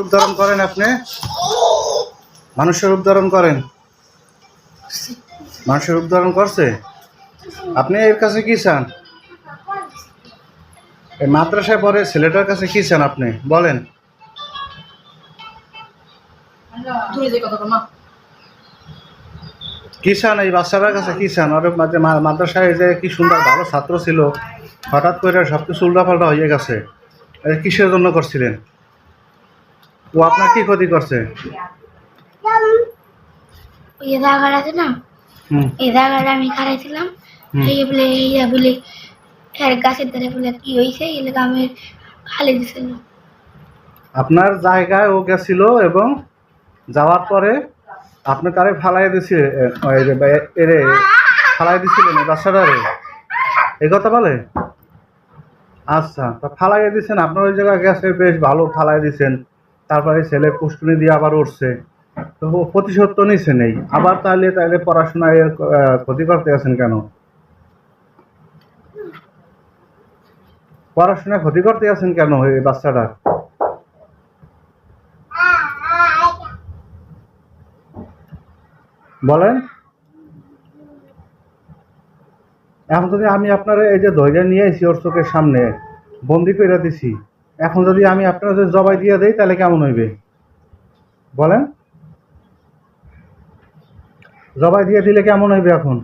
রূপ ধারণ করেন আপনি? মানুষের রূপ ধারণ করেন? মানুষের রূপ ধারণ করছে? আপনি এর কাছে কি চান? এই মাদ্রাসায় পড়ে ছেলেটার কাছে কি চান আপনি? বলেন। কি চান? এই বাচ্চাটার কাছে কি চান? ওর মাদ্রাসায় যে কি সুন্দর ভালো ছাত্র ছিল হঠাৎ করে সব কিছু উল্টাপাল্টা হয়ে গেছে। কিসের জন্য করছিলেন? ও আপনার কি ক্ষতি করছে? জায়গাটা আছে না? হুম। এই জায়গাটা আমি খারাইছিলাম এই বলে ইয়া বলে এর গাছের ধারে বলে কি হয়েছে এই লেগে আমি খালি দিছিল। আপনার জায়গায় ও গেছিল এবং যাওয়ার পরে আপনি তারে ফালাই দিছে এরে ফালাই দিছিলেন এই বাচ্চাটারে? এই কথা বলে? আচ্ছা তা ফালাই দিয়েছেন আপনার ওই জায়গায় গেছে বেশ ভালো ফালাই দিছেন। তারপরে ছেলে পুষ্টুনি দিয়ে আবার উঠছে। তো প্রতিশোধ তো নিছে নেই। আবার তাহলে তাহলে পড়াশোনায় ক্ষতি করতে আছেন কেন? পড়াশোনায় ক্ষতি করতে আছেন কেন এই বাচ্চাটা? বলেন। এখন যদি আমি আপনার এই যে ধৈর্য নিয়ে এসি ওর চোখের সামনে, বন্দি করে দিছি এখন যদি আমি আপনার যদি জবাই দিয়ে দেই তাহলে কেমন হইবে? বলেন। জবাই দিয়ে দিলে কেমন হইবে এখন?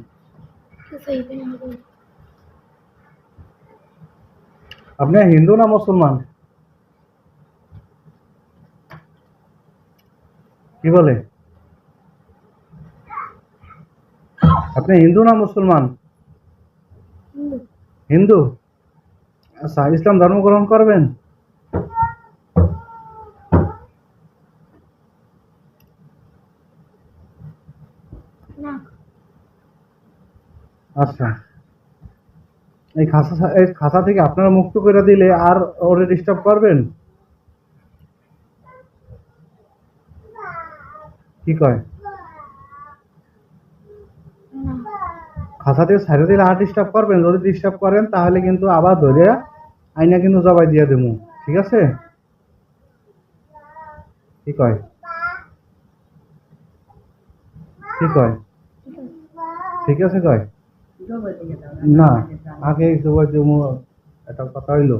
আপনি হিন্দু না মুসলমান? কি বলে? আপনি হিন্দু না মুসলমান? হিন্দু? আচ্ছা ইসলাম ধর্ম গ্রহণ করবেন? আচ্ছা। এই খাসা এই খাসা থেকে আপনারা মুক্ত করে দিলে আর ওরে ডিস্টার্ব করবেন? কি কয়? খাসা থেকে ছাড়ে দিলে আর ডিস্টার্ব করবেন? যদি ডিস্টার্ব করেন তাহলে কিন্তু আবার ধরে আইনা কিন্তু জবাই দিয়ে দেবো। ঠিক আছে? কি কয়? কি কয়? ঠিক আছে কয়? না, আগে জবাই দেবো একটা কথা হইল।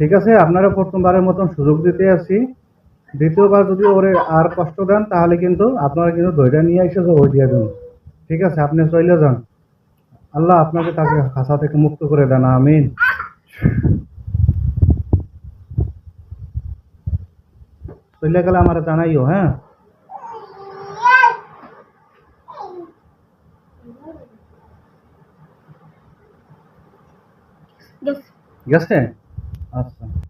ঠিক আছে, আপনারা প্রথমবারের মতন সুযোগ দিতে আসি। দ্বিতীয়বার যদি ওরে আর কষ্ট দেন, তাহলে কিন্তু আপনারা কিন্তু ধৈর্য নিয়ে এসে জবাই দিয়ে দেন। ঠিক আছে, আপনি চলে যান। আল্লাহ আপনাকে তাকে হাসা থেকে মুক্ত করে দেন, আমিন। চলে গেলে আমার জানাইও হ্যাঁ? গেছে। আচ্ছা।